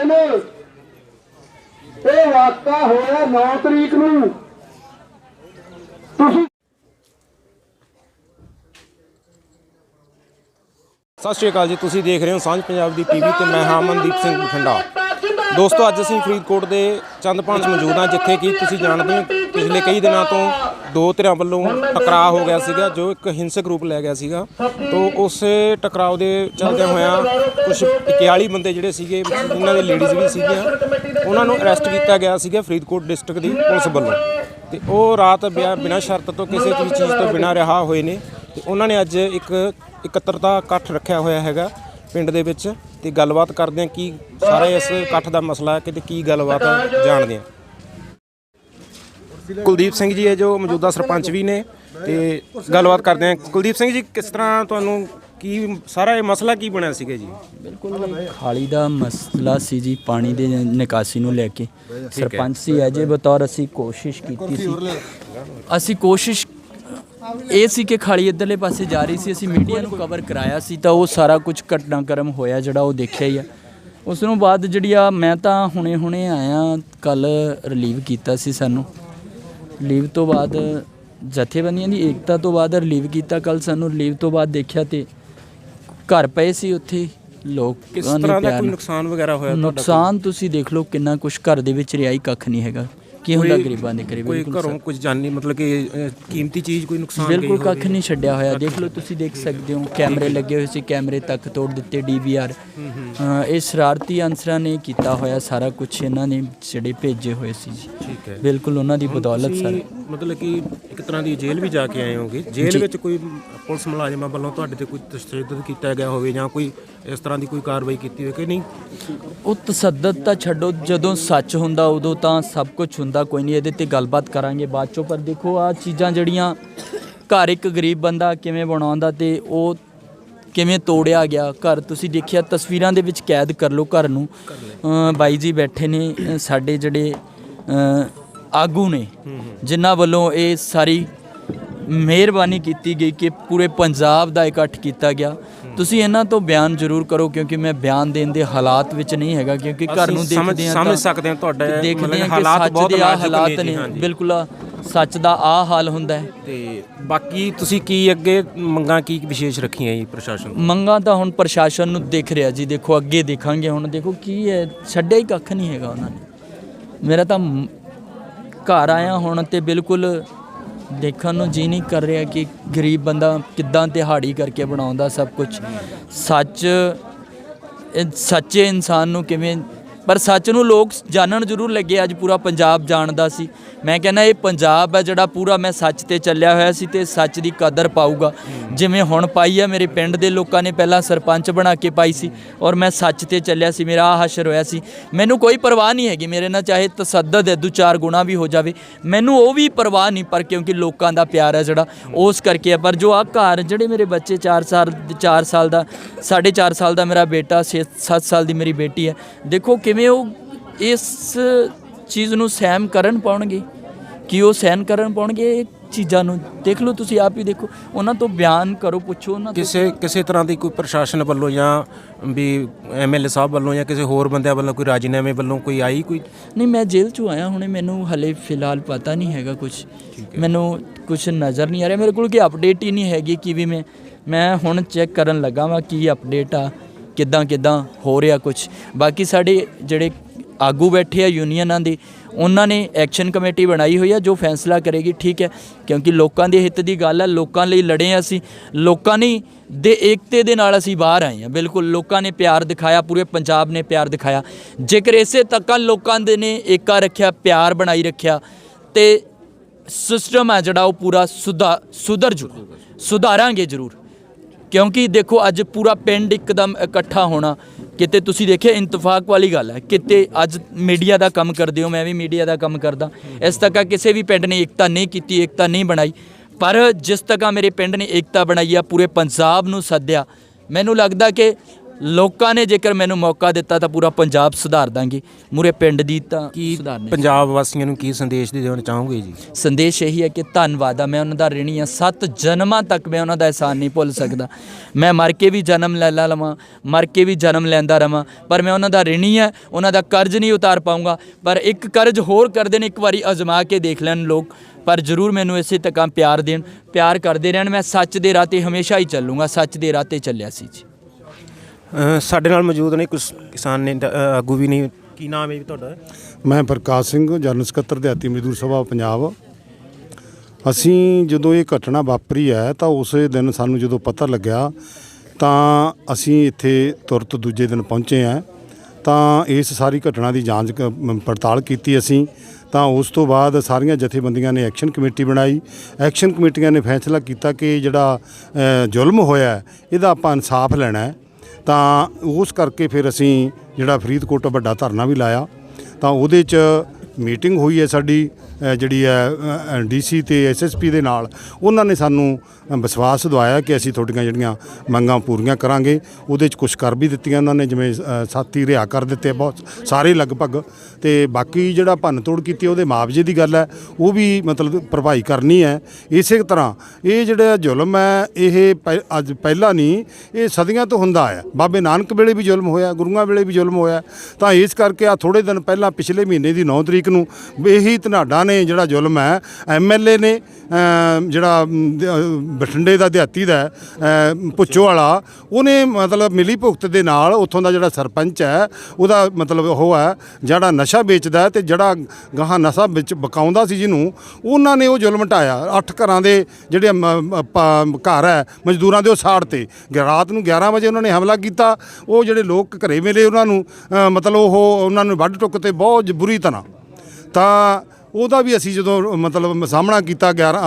ਦਿਨ। ਇਹ ਵਾਕਾ ਹੋਇਆ 9 ਤਰੀਕ ਨੂੰ। ਤੁਸੀਂ ਸਤਿ ਸ਼੍ਰੀ ਅਕਾਲ ਜੀ ਤੁਸੀਂ ਦੇਖ ਰਹੇ ਹੋ ਸਾਂਝ ਪੰਜਾਬ ਦੀ ਟੀਵੀ ਤੇ ਮੈਂ ਹਾਂ ਮਨਦੀਪ ਸਿੰਘ ਬਠਿੰਡਾ। ਦੋਸਤੋ ਅੱਜ ਅਸੀਂ ਫਰੀਦਕੋਟ ਦੇ ਚੰਦਪਾਣ 'ਚ ਮੌਜੂਦ ਹਾਂ ਜਿੱਥੇ ਕਿ ਤੁਸੀਂ ਜਾਣਦੇ ਹੋ ਪਿਛਲੇ ਕਈ ਦਿਨਾਂ ਤੋਂ ਦੋ ਧਿਰਾਂ ਵੱਲੋਂ ਟਕਰਾਅ ਹੋ ਗਿਆ ਸੀਗਾ ਜੋ ਇੱਕ ਹਿੰਸਕ ਰੂਪ ਲੈ ਗਿਆ ਸੀਗਾ। ਤੋਂ ਉਸ ਟਕਰਾਅ ਦੇ ਚੱਲਦਿਆਂ ਹੋਇਆਂ ਕੁਝ 41 ਬੰਦੇ ਜਿਹੜੇ ਸੀਗੇ ਜਿਨ੍ਹਾਂ ਦੇ ਲੇਡੀਜ਼ ਵੀ ਸੀਗੀਆਂ ਉਹਨਾਂ ਨੂੰ ਅਰੈਸਟ ਕੀਤਾ ਗਿਆ ਸੀਗਾ ਫਰੀਦਕੋਟ ਡਿਸਟ੍ਰਿਕਟ ਦੀ ਪੁਲਿਸ ਵੱਲੋਂ। ਤੇ ਉਹ ਰਾਤ ਬਿਨਾਂ ਸ਼ਰਤ ਤੋਂ ਕਿਸੇ ਵੀ ਚੀਜ਼ ਤੋਂ ਬਿਨਾਂ ਰਿਹਾ ਹੋਏ ਨੇ। ਤੇ ਉਹਨਾਂ ਨੇ ਅੱਜ ਇੱਕ ਇਕੱਤਰਤਾ ਇਕੱਠ ਰੱਖਿਆ ਹੋਇਆ ਹੈਗਾ ਪਿੰਡ ਦੇ ਵਿੱਚ। ਤੇ ਗੱਲਬਾਤ ਕਰਦੇ ਆ ਕੀ ਸਾਰਾ ਇਸ ਇਕੱਠ ਦਾ ਮਸਲਾ ਹੈ ਕਿ ਤੇ ਕੀ ਗੱਲਬਾਤ ਹੈ ਜਾਣਦੇ ਆ ਕੁਲਦੀਪ ਸਿੰਘ ਜੀ ਹੈ ਜੋ ਮੌਜੂਦਾ ਸਰਪੰਚ ਵੀ ਨੇ ਤੇ ਗੱਲਬਾਤ ਕਰਦੇ ਹਾਂ। ਕੁਲਦੀਪ ਸਿੰਘ ਜੀ, ਕਿਸ ਤਰ੍ਹਾਂ ਤੁਹਾਨੂੰ ਕੀ ਸਾਰਾ ਇਹ ਮਸਲਾ ਕੀ ਬਣਿਆ ਸੀਗਾ ਜੀ? ਬਿਲਕੁਲ ਖਾਲੀ ਦਾ ਮਸਲਾ ਸੀ ਜੀ, ਪਾਣੀ ਦੇ ਨਿਕਾਸੀ ਨੂੰ ਲੈ ਕੇ। ਸਰਪੰਚ ਸੀ ਅਜੇ ਬਤੌਰ ਅਸੀਂ ਕੋਸ਼ਿਸ਼ ਕੀਤੀ ਸੀ। ਅਸੀਂ ਕੋਸ਼ਿਸ਼, ਇਹ ਸੀ ਕਿ ਖਾਲੀ ਇੱਧਰਲੇ ਪਾਸੇ ਜਾ ਰਹੀ ਸੀ, ਅਸੀਂ ਮੀਡੀਆ ਨੂੰ ਕਵਰ ਕਰਾਇਆ ਸੀ ਤਾਂ ਉਹ ਸਾਰਾ ਕੁਝ ਘਟਨਾਕ੍ਰਮ ਹੋਇਆ ਜਿਹੜਾ ਉਹ ਦੇਖਿਆ ਹੀ ਆ। ਉਸ ਤੋਂ ਬਾਅਦ ਜਿਹੜੀ ਆ, ਮੈਂ ਤਾਂ ਹੁਣੇ ਹੁਣੇ ਆਇਆ ਕੱਲ ਰਿਲੀਵ ਕੀਤਾ ਸੀ ਸਾਨੂੰ। ਰਿਲੀਵ ਤੋਂ ਬਾਅਦ ਜਥੇਬੰਦੀਆਂ ਦੀ ਏਕਤਾ ਤੋਂ ਬਾਅਦ ਰਿਲੀਵ ਕੀਤਾ। ਕੱਲ ਸਾਨੂੰ ਰਿਲੀਵ ਤੋਂ ਬਾਅਦ ਦੇਖਿਆ ਤੇ ਘਰ ਪਏ ਸੀ ਉੱਥੇ। ਲੋਕ ਕਿਸ ਤਰ੍ਹਾਂ ਦਾ ਕੋਈ ਨੁਕਸਾਨ ਵਗੈਰਾ ਹੋਇਆ ਤੁਹਾਡਾ ਨੁਕਸਾਨ ਤੁਸੀਂ ਦੇਖ ਲਓ ਕਿੰਨਾ ਕੁਝ ਘਰ ਦੇ ਵਿੱਚ ਰਿਆਈ ਕੱਖ ਨਹੀਂ ਹੈਗਾ। ਕੀ ਹੁੰਦਾ ਗਰੀਬਾਂ ਦੇ ਕਰੀਬ ਕੋਈ ਘਰੋਂ ਕੁਝ ਜਾਨੀ ਮਤਲਬ ਕਿ ਕੀਮਤੀ ਚੀਜ਼ ਕੋਈ ਨੁਕਸਾਨ ਗਈ ਬਿਲਕੁਲ? ਕੱਖ ਨਹੀਂ ਛੱਡਿਆ ਹੋਇਆ। ਦੇਖ ਲਓ ਤੁਸੀਂ ਦੇਖ ਸਕਦੇ ਹੋ ਕੈਮਰੇ ਲੱਗੇ ਹੋਏ ਸੀ ਕੈਮਰੇ ਤੱਕ ਤੋੜ ਦਿੱਤੇ ਡੀਵੀਆਰ ਇਹ ਸ਼ਰਾਰਤੀ ਅਨਸਰਾਂ ਨੇ ਕੀਤਾ ਹੋਇਆ ਸਾਰਾ ਕੁਝ ਇਹਨਾਂ ਨੇ ਜਿਹੜੇ ਭੇਜੇ ਹੋਏ ਸੀ ਠੀਕ ਹੈ। ਬਿਲਕੁਲ ਉਹਨਾਂ ਦੀ ਬਦੌਲਤ ਸਰ। ਮਤਲਬ ਕਿ ਇੱਕ ਤਰ੍ਹਾਂ ਦੀ ਜੇਲ੍ਹ ਵੀ ਜਾ ਕੇ ਆਏ ਹੋਗੇ। ਜੇਲ੍ਹ ਵਿੱਚ ਕੋਈ ਪੁਲਿਸ ਮੁਲਾਜ਼ਮਾਂ ਵੱਲੋਂ ਤੁਹਾਡੇ ਤੇ ਕੋਈ ਤਸ਼ੱਦਦ ਕੀਤਾ ਗਿਆ ਹੋਵੇ ਜਾਂ ਕੋਈ ਇਸ ਤਰ੍ਹਾਂ ਦੀ ਕੋਈ ਕਾਰਵਾਈ ਕੀਤੀ ਹੋਵੇ ਕਿ ਨਹੀਂ? ਉਹ ਤਸੱਦਦ ਤਾਂ ਛੱਡੋ ਜਦੋਂ ਸੱਚ ਹੁੰਦਾ ਉਦੋਂ ਤਾਂ ਸਭ ਕੁਝ ਹੁੰਦਾ ਕੋਈ ਨਹੀਂ ਇਹਦੇ ਤੇ ਗੱਲਬਾਤ ਕਰਾਂਗੇ ਬਾਅਦ ਚੋਂ। ਪਰ ਦੇਖੋ ਆ ਚੀਜ਼ਾਂ ਜਿਹੜੀਆਂ ਘਰ ਇੱਕ ਗਰੀਬ ਬੰਦਾ ਕਿਵੇਂ ਬਣਾਉਂਦਾ ਤੇ ਉਹ ਕਿਵੇਂ ਤੋੜਿਆ ਗਿਆ। ਘਰ ਤੁਸੀਂ ਦੇਖਿਆ ਤਸਵੀਰਾਂ ਦੇ ਵਿੱਚ ਕੈਦ ਕਰ ਲਓ ਘਰ ਨੂੰ। ਅ, ਬਾਈ ਜੀ ਬੈਠੇ ਨੇ ਅ, ਸਾਡੇ ਜਿਹੜੇ ਅ, ਆਗੂ ਨੇ ਜਿਨ੍ਹਾਂ ਵੱਲੋਂ ਇਹ ਸਾਰੀ ਮਿਹਰਬਾਨੀ ਕੀਤੀ ਗਈ ਕਿ ਪੂਰੇ ਪੰਜਾਬ ਦਾ ਇਕੱਠ ਕੀਤਾ ਗਿਆ ਤੁਸੀਂ ਇਹਨਾਂ ਤੋਂ ਬਿਆਨ ਜ਼ਰੂਰ ਕਰੋ ਕਿਉਂਕਿ ਮੈਂ ਬਿਆਨ ਦੇਣ ਦੇ ਹਾਲਾਤ ਵਿੱਚ ਨਹੀਂ ਹੈਗਾ ਕਿਉਂਕਿ ਘਰ ਨੂੰ ਦੇਖਦੇ ਹਾਂ ਸਮਝ ਸਕਦੇ ਹਾਂ ਤੁਹਾਡਾ ਦੇਖਦੇ ਹਾਂ ਕਿ ਹਾਲਾਤ ਸੱਚ ਦੇ ਆ ਹਾਲਾਤ ਨੇ। ਬਿਲਕੁਲ ਆ, ਸੱਚ ਦਾ ਆ ਹਾਲ ਹੁੰਦਾ ਹੈ ਤੇ ਬਾਕੀ ਤੁਸੀਂ ਕੀ ਅੱਗੇ ਮੰਗਾਂ ਕੀ ਵਿਸ਼ੇਸ਼ ਰੱਖੀਆਂ ਜੀ ਪ੍ਰਸ਼ਾਸਨ? ਮੰਗਾਂ ਤਾਂ ਹੁਣ ਪ੍ਰਸ਼ਾਸਨ ਨੂੰ ਦਿਖ ਰਿਹਾ ਜੀ ਦੇਖੋ ਅੱਗੇ ਦੇਖਾਂਗੇ ਹੁਣ ਦੇਖੋ ਕੀ ਹੈ ਛੱਡਿਆ ਹੀ ਕੱਖ ਨਹੀਂ ਹੈਗਾ ਉਹਨਾਂ ਨੇ ਮੇਰਾ ਤਾਂ ਘਰ ਆਇਆ ਹੁਣ ਤੇ ਬਿਲਕੁਲ ਦੇਖਣ ਨੂੰ ਜੀ ਨਹੀਂ ਕਰ ਰਿਹਾ ਕਿ ਗਰੀਬ ਬੰਦਾ ਕਿੱਦਾਂ ਦਿਹਾੜੀ ਕਰਕੇ ਬਣਾਉਂਦਾ ਸਭ ਕੁਝ ਸੱਚ ਸੱਚੇ ਇਨਸਾਨ ਨੂੰ ਕਿਵੇਂ, ਪਰ ਸੱਚ ਨੂੰ ਲੋਕ ਜਾਣਨ ਜ਼ਰੂਰ ਲੱਗੇ, ਅੱਜ ਪੂਰਾ ਪੰਜਾਬ ਜਾਣਦਾ ਸੀ। ਮੈਂ ਕਹਿੰਦਾ ਇਹ ਪੰਜਾਬ ਹੈ ਜਿਹੜਾ ਪੂਰਾ ਮੈਂ ਸੱਚ ਤੇ ਚੱਲਿਆ ਹੋਇਆ ਸੀ ਤੇ ਸੱਚ ਦੀ ਕਦਰ ਪਾਊਗਾ। ਜਿਵੇਂ ਹੁਣ ਪਾਈ ਆ ਮੇਰੇ ਪਿੰਡ ਦੇ ਲੋਕਾਂ ਨੇ ਪਹਿਲਾਂ ਸਰਪੰਚ ਬਣਾ ਕੇ ਪਾਈ ਸੀ ਔਰ ਮੈਂ ਸੱਚ ਤੇ ਚੱਲਿਆ ਸੀ ਮੇਰਾ ਆਹ ਹਸ਼ਰ ਹੋਇਆ ਸੀ। ਮੈਨੂੰ ਕੋਈ ਪਰਵਾਹ ਨਹੀਂ ਹੈਗੀ ਮੇਰੇ ਨਾਲ ਚਾਹੇ ਤਸੱਦਦ ਹੈ ਦੂ ਚਾਰ ਗੁਣਾ ਵੀ ਹੋ ਜਾਵੇ। ਮੈਨੂੰ ਉਹ ਵੀ ਪਰਵਾਹ ਨਹੀਂ ਪਰ ਕਿਉਂਕਿ ਲੋਕਾਂ ਦਾ ਪਿਆਰ ਹੈ ਜਿਹੜਾ ਉਸ ਕਰਕੇ ਹੈ ਪਰ ਜੋ ਆ ਘਰ ਜਿਹੜੇ ਮੇਰੇ ਬੱਚੇ 4 ਸਾਲ 4 ਸਾਲ ਦਾ 4.5 ਸਾਲ ਦਾ ਮੇਰਾ ਬੇਟਾ 7 ਸਾਲ ਦੀ ਮੇਰੀ ਬੇਟੀ ਹੈ। ਦੇਖੋ ਕਿਵੇਂ ਉਹ ਇਸ ਚੀਜ਼ ਨੂੰ ਸਹਿਮ ਕਰਨ ਪਾਉਣਗੇ? ਕਿ ਉਹ ਸਹਿਨ ਕਰਨ ਪਾਉਣਗੇ? ਇਹ ਚੀਜ਼ਾਂ ਨੂੰ ਦੇਖ ਲਓ ਤੁਸੀਂ ਆਪ ਹੀ ਦੇਖੋ। ਉਹਨਾਂ ਤੋਂ ਬਿਆਨ ਕਰੋ ਪੁੱਛੋ ਉਹਨਾਂ ਤੋਂ। ਕਿਸੇ ਕਿਸੇ ਤਰ੍ਹਾਂ ਦੀ ਕੋਈ ਪ੍ਰਸ਼ਾਸਨ ਵੱਲੋਂ ਜਾਂ ਵੀ ਐਮਐਲਏ ਸਾਹਿਬ ਵੱਲੋਂ ਜਾਂ ਕਿਸੇ ਹੋਰ ਬੰਦਿਆਂ ਵੱਲੋਂ ਕੋਈ ਰਾਜੀਨਾਮੇ ਵੱਲੋਂ ਕੋਈ ਆਈ ਕੋਈ? ਨਹੀਂ ਮੈਂ ਜੇਲ੍ਹ ਚੋਂ ਆਇਆ ਹੁਣੇ। ਮੈਨੂੰ ਹਲੇ ਫਿਲਹਾਲ ਪਤਾ ਨਹੀਂ ਹੈਗਾ ਕੁਝ ਮੈਨੂੰ ਕੁਝ ਨਜ਼ਰ ਨਹੀਂ ਆ ਰਿਹਾ। ਮੇਰੇ ਕੋਲ ਕੀ ਅਪਡੇਟ ਹੀ ਨਹੀਂ ਹੈਗੀ ਕਿ ਵੀ ਮੈਂ ਮੈਂ ਹੁਣ ਚੈੱਕ ਕਰਨ ਲੱਗਾ ਵਾਂ ਕੀ ਅਪਡੇਟ ਆ ਕਿੱਦਾਂ ਕਿੱਦਾਂ ਹੋ ਰਿਹਾ ਕੁਝ ਬਾਕੀ ਸਾਡੇ ਜਿਹੜੇ ਆਗੂ ਬੈਠੇ ਆ ਯੂਨੀਅਨਾਂ ਦੇ, ਉਹਨਾਂ ਨੇ ਐਕਸ਼ਨ ਕਮੇਟੀ ਬਣਾਈ ਹੋਈ ਆ ਜੋ ਫੈਸਲਾ ਕਰੇਗੀ, ਠੀਕ ਹੈ? ਕਿਉਂਕਿ ਲੋਕਾਂ ਦੇ ਹਿੱਤ ਦੀ ਗੱਲ ਹੈ ਲੋਕਾਂ ਲਈ ਲੜੇ ਹਾਂ ਅਸੀਂ, ਲੋਕਾਂ ਨੇ ਦੇ ਏਕਤੇ ਦੇ ਨਾਲ ਅਸੀਂ ਬਾਹਰ ਆਏ ਹਾਂ ਬਿਲਕੁਲ ਲੋਕਾਂ ਨੇ ਪਿਆਰ ਦਿਖਾਇਆ, ਪੂਰੇ ਪੰਜਾਬ ਨੇ ਪਿਆਰ ਦਿਖਾਇਆ। ਜੇਕਰ ਇਸੇ ਤੱਕ ਲੋਕਾਂ ਦੇ ਨੇ ਏਕਾ ਰੱਖਿਆ, ਪਿਆਰ ਬਣਾਈ ਰੱਖਿਆ, ਤੇ ਸਿਸਟਮ ਆ ਜਿਹੜਾ ਉਹ ਪੂਰਾ ਸੁਧਾ, ਸੁਧਰ ਜੂ, ਸੁਧਾਰਾਂਗੇ ਜ਼ਰੂਰ। ਕਿਉਂਕਿ ਦੇਖੋ, ਅੱਜ ਪੂਰਾ ਪਿੰਡ ਇੱਕਦਮ ਇਕੱਠਾ ਹੋਣਾ ਕਿਤੇ ਤੁਸੀਂ ਦੇਖਿਆ ਇੰਤਫਾਕ ਵਾਲੀ ਗੱਲ ਹੈ? ਕਿਤੇ ਅੱਜ ਮੀਡੀਆ ਦਾ ਕੰਮ ਕਰਦੇ ਹੋ, ਮੈਂ ਵੀ ਮੀਡੀਆ ਦਾ ਕੰਮ ਕਰਦਾ। ਇਸ ਤੱਕ ਕਿਸੇ ਵੀ ਪਿੰਡ ਨੇ ਏਕਤਾ ਨਹੀਂ ਕੀਤੀ, ਏਕਤਾ ਨਹੀਂ ਬਣਾਈ। ਪਰ ਜਿਸ ਤੱਕ ਮੇਰੇ ਪਿੰਡ ਨੇ ਏਕਤਾ ਬਣਾਈ ਆ, ਪੂਰੇ ਪੰਜਾਬ ਨੂੰ ਸੱਦਿਆ, ਮੈਨੂੰ ਲੱਗਦਾ ਕਿ ਲੋਕਾਂ ਨੇ ਜੇਕਰ ਮੈਨੂੰ ਮੌਕਾ ਦਿੱਤਾ ਤਾਂ ਪੂਰਾ ਪੰਜਾਬ ਸੁਧਾਰ ਦਾਂਗੇ। ਮੂਰੇ ਪਿੰਡ ਦੀ ਤਾਂ ਕੀ ਸੁਧਾਰਨੇ? ਪੰਜਾਬ ਵਾਸੀਆਂ ਨੂੰ ਕੀ ਸੰਦੇਸ਼ ਦੇ ਦੇਣਾ ਚਾਹੋਗੇ ਜੀ? ਸੰਦੇਸ਼ ਇਹੀ ਹੈ ਕਿ ਧੰਨਵਾਦ ਆ। ਮੈਂ ਉਹਨਾਂ ਦਾ ਰਿਣੀ ਆ। ਸੱਤ ਜਨਮਾਂ ਤੱਕ ਮੈਂ ਉਹਨਾਂ ਦਾ ਅਹਿਸਾਨ ਨਹੀਂ ਭੁੱਲ ਸਕਦਾ। ਮੈਂ ਮਰ ਕੇ ਵੀ ਜਨਮ ਲੈ ਲਾ ਲਵਾਂ ਮਰ ਕੇ ਵੀ ਜਨਮ ਲੈਂਦਾ ਰਵਾਂ ਪਰ ਮੈਂ ਉਹਨਾਂ ਦਾ ਰਿਣੀ ਆ। ਉਹਨਾਂ ਦਾ ਕਰਜ਼ ਨਹੀਂ ਉਤਾਰ ਪਾਉਂਗਾ ਪਰ ਇੱਕ ਕਰਜ਼ ਹੋਰ ਕਰਦੇ ਨੇ ਇੱਕ ਵਾਰੀ ਅਜ਼ਮਾ ਕੇ ਦੇਖ ਲੈਣ ਲੋਕ। ਪਰ ਜ਼ਰੂਰ ਮੈਨੂੰ ਇਸੇ ਤੱਕਾਂ ਪਿਆਰ ਦੇਣ ਪਿਆਰ ਕਰਦੇ ਰਹਿਣ। ਮੈਂ ਸੱਚ ਦੇ ਰਾਹ ਤੇ ਹਮੇਸ਼ਾ ਹੀ ਚੱਲੂੰਗਾ। ਸੱਚ ਦੇ ਰਾਹ ਤੇ ਚੱਲਿਆ ਸੀ ਜੀ। ਸਾਡੇ ਨਾਲ ਮੌਜੂਦ ਨੇ ਕੁਝ ਕਿਸਾਨ ਨੇ ਅ, ਆਗੂ ਵੀ ਨੇ। ਕੀ ਨਾਮ ਹੈ ਜੀ ਤੁਹਾਡਾ? ਮੈਂ ਪ੍ਰਕਾਸ਼ ਸਿੰਘ ਜਨਰਲ ਸਕੱਤਰ ਦਿਹਾਤੀ ਮਜ਼ਦੂਰ ਸਭਾ ਪੰਜਾਬ। ਅਸੀਂ ਜਦੋਂ ਇਹ ਘਟਨਾ ਵਾਪਰੀ ਹੈ ਤਾਂ ਉਸੇ ਦਿਨ ਸਾਨੂੰ ਜਦੋਂ ਪਤਾ ਲੱਗਿਆ ਤਾਂ ਅਸੀਂ ਇੱਥੇ ਤੁਰਤ ਦੂਜੇ ਦਿਨ ਪਹੁੰਚੇ ਹਾਂ। ਤਾਂ ਇਸ ਸਾਰੀ ਘਟਨਾ ਦੀ ਜਾਂਚ ਕ- ਮ- ਪੜਤਾਲ ਕੀਤੀ ਅਸੀਂ। ਤਾਂ ਉਸ ਤੋਂ ਬਾਅਦ ਸਾਰੀਆਂ ਜਥੇਬੰਦੀਆਂ ਨੇ ਐਕਸ਼ਨ ਕਮੇਟੀ ਬਣਾਈ। ਐਕਸ਼ਨ ਕਮੇਟੀਆਂ ਨੇ ਫੈਸਲਾ ਕੀਤਾ ਕਿ ਜਿਹੜਾ ਅ, ਜ਼ੁਲਮ ਹੋਇਆ ਹੈ, ਇਹਦਾ ਆਪਾਂ ਇਨਸਾਫ ਲੈਣਾ ਹੈ। ਤਾਂ ਉਸ ਕਰਕੇ ਫਿਰ ਅਸੀਂ ਜਿਹੜਾ ਫਰੀਦਕੋਟ ਵੱਡਾ ਧਰਨਾ ਵੀ ਲਾਇਆ। ਤਾਂ ਉਹਦੇ 'ਚ ਮੀਟਿੰਗ ਹੋਈ ਹੈ ਸਾਡੀ। ਜਿਹੜੀ ਹੈ ਡੀਸੀ ਤੇ ਐਸਐਸਪੀ ਦੇ ਨਾਲ, ਉਹਨਾਂ ਨੇ ਸਾਨੂੰ ਵਿਸ਼ਵਾਸ ਦਵਾਇਆ ਕਿ ਅਸੀਂ ਤੁਹਾਡੀਆਂ ਜਿਹੜੀਆਂ ਮੰਗਾਂ ਪੂਰੀਆਂ ਕਰਾਂਗੇ। ਉਹਦੇ 'ਚ ਕੁਝ ਕਰ ਵੀ ਦਿੱਤੀਆਂ ਉਹਨਾਂ ਨੇ, ਜਿਵੇਂ ਸਾਥੀ ਰਿਹਾ ਕਰ ਦਿੱਤੇ ਬਹੁਤ, ਸਾਰੇ ਲਗਭਗ। ਤੇ ਬਾਕੀ ਜਿਹੜਾ ਭੰਨ ਤੋੜ ਕੀਤੀ ਉਹਦੇ ਮੁਆਵਜ਼ੇ ਦੀ ਗੱਲ ਹੈ, ਉਹ ਵੀ ਮਤਲਬ ਭਰਪਾਈ ਕਰਨੀ ਹੈ। ਇਸੇ ਤਰ੍ਹਾਂ, ਇਹ ਜਿਹੜਾ ਜ਼ੁਲਮ ਹੈ, ਇਹ ਪਹਿ- ਅੱਜ ਪਹਿਲਾਂ ਨਹੀਂ, ਇਹ ਸਦੀਆਂ ਤੋਂ ਹੁੰਦਾ ਆਇਆ। ਬਾਬੇ ਨਾਨਕ ਵੇਲੇ ਵੀ ਜ਼ੁਲਮ ਹੋਇਆ, ਗੁਰੂਆਂ ਵੇਲੇ ਵੀ ਜ਼ੁਲਮ ਹੋਇਆ। ਤਾਂ ਇਸ ਕਰਕੇ ਆ ਥੋੜੇ ਦਿਨ ਪਹਿਲਾਂ, ਪਿਛਲੇ ਮਹੀਨੇ ਦੀ 9 ਤਰੀਕ ਨੂੰ, ਇਹੀ ਧਨਾਡਾ ਨੇ ਜਿਹੜਾ ਜ਼ੁਲਮ ਹੈ ਐਮਐਲਏ ਨੇ ਜਿਹੜਾ ਬਠਿੰਡੇ ਦਾ ਦਿਹਾਤੀ ਦਾ ਹੈ, ਭੁੱਚੋ ਵਾਲਾ ਉਹਨੇ ਮਤਲਬ ਮਿਲੀ ਭੁਗਤ ਦੇ ਨਾਲ ਉੱਥੋਂ ਦਾ ਜਿਹੜਾ ਸਰਪੰਚ ਹੈ ਉਹਦਾ ਮਤਲਬ ਉਹ ਹੈ ਜਿਹੜਾ ਨਸ਼ਾ ਵੇਚਦਾ ਹੈ ਤੇ ਜਿਹੜਾ ਗਾਹਾਂ ਨਸ਼ਾ ਵਿੱਚ ਬਕਾਉਂਦਾ ਸੀ ਜਿਹਨੂੰ ਉਹਨਾਂ ਨੇ ਉਹ ਜ਼ੁਲਮ ਢਾਇਆ। ਅੱਠ ਘਰਾਂ ਦੇ ਜਿਹੜੇ ਘਰ ਹੈ ਮਜ਼ਦੂਰਾਂ ਦੇ ਉਹ ਸਾੜ ਤੇ। ਰਾਤ ਨੂੰ 11 ਵਜੇ ਉਹਨਾਂ ਨੇ ਹਮਲਾ ਕੀਤਾ। ਉਹ ਜਿਹੜੇ ਲੋਕ ਘਰੇ ਮਿਲੇ ਉਹਨਾਂ ਨੂੰ ਮਤਲਬ ਉਹ ਉਹਨਾਂ ਨੂੰ ਵੱਢ ਟੁੱਕ ਤੇ ਬਹੁਤ ਬੁਰੀ ਤਰ੍ਹਾਂ। ਤਾਂ ਉਹਦਾ ਵੀ ਅਸੀਂ ਜਦੋਂ ਮਤਲਬ ਸਾਹਮਣਾ ਕੀਤਾ 11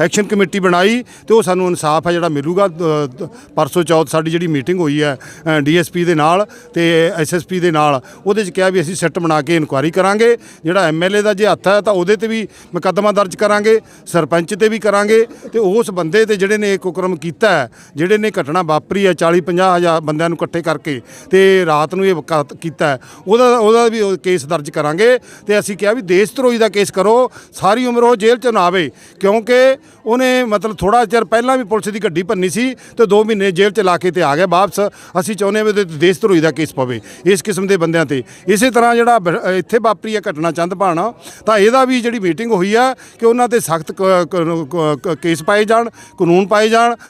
ਐਕਸ਼ਨ ਕਮੇਟੀ ਬਣਾਈ ਤੇ ਉਹ ਸਾਨੂੰ ਇਨਸਾਫ ਹੈ ਜਿਹੜਾ ਮਿਲੂਗਾ ਅ, ਪਰਸੋਂ ਚੌਥ ਸਾਡੀ ਜਿਹੜੀ ਮੀਟਿੰਗ ਹੋਈ ਹੈ ਡੀਐਸਪੀ ਦੇ ਨਾਲ ਤੇ ਐਸਐਸਪੀ ਦੇ ਨਾਲ ਉਹਦੇ 'ਚ ਕਿਹਾ ਵੀ ਅਸੀਂ ਸੈੱਟ ਬਣਾ ਕੇ ਇਨਕੁਆਇਰੀ ਕਰਾਂਗੇ ਜਿਹੜਾ ਐਮਐਲਏ ਦਾ ਜੇ ਹੱਥ ਹੈ ਤਾਂ ਉਹਦੇ ਤੇ ਵੀ ਮੁਕੱਦਮਾ ਦਰਜ ਕਰਾਂਗੇ ਸਰਪੰਚ ਤੇ ਵੀ ਕਰਾਂਗੇ ਤੇ ਉਸ ਬੰਦੇ ਤੇ ਜਿਹੜੇ ਨੇ ਇਹ ਕੁਕਰਮ ਕੀਤਾ ਹੈ, ਜਿਹੜੇ ਨੇ ਘਟਨਾ ਵਾਪਰੀ ਹੈ 40 50 ਹਜ਼ਾਰ ਬੰਦਿਆਂ ਨੂੰ ਇਕੱਠੇ ਕਰਕੇ ਤੇ ਰਾਤ ਨੂੰ ਇਹ ਵਕਾਤ ਕੀਤਾ ਉਹਦਾ ਉਹਦਾ ਵੀ ਉਹ ਕੇਸ ਦਰਜ ਕਰਾਂਗੇ ਤੇ ਅਸੀਂ ਕਿਹਾ ਵੀ ਦੇਸ਼ ਧਰੋਹੀ ਦਾ ਕੇਸ ਕੇਸ ਕਰੋ, ਸਾਰੀ ਉਮਰ ਉਹ ਜੇਲ੍ਹ 'ਚ ਨਾ ਆਵੇ। ਕਿਉਂਕਿ ਉਹਨੇ ਮਤਲਬ ਥੋੜਾ ਚਿਰ ਪਹਿਲਾਂ ਵੀ ਪੁਲਿਸ ਦੀ ਗੱਡੀ ਭੰਨੀ ਸੀ ਤੇ 2 ਮਹੀਨੇ ਜੇਲ੍ਹ 'ਚ ਲਾ ਕੇ ਤੇ ਆ ਗਿਆ ਵਾਪਸ। ਅਸੀਂ ਚਾਹੁੰਦੇ ਹਾਂ ਵੀ ਉਹਦੇ ਤੇ ਦੇਸ਼ ਧਰੋਹੀ ਦਾ ਕੇਸ ਪਵੇ ਇਸ ਕਿਸਮ ਦੇ ਬੰਦਿਆਂ ਤੇ। ਇਸੇ ਤਰ੍ਹਾਂ ਜਿਹੜਾ ਇੱਥੇ ਵਾਪਰੀ ਹੈ ਘਟਨਾ ਚੰਦ ਭਾਣਾ ਤਾਂ ਇਹਦਾ ਵੀ ਜਿਹੜੀ ਮੀਟਿੰਗ ਹੋਈ ਆ ਕਿ ਉਹਨਾਂ ਤੇ ਸਖਤ ਕੇਸ ਪਾਏ ਜਾਣ, ਕਾਨੂੰਨ ਪਾਏ ਜਾਣ।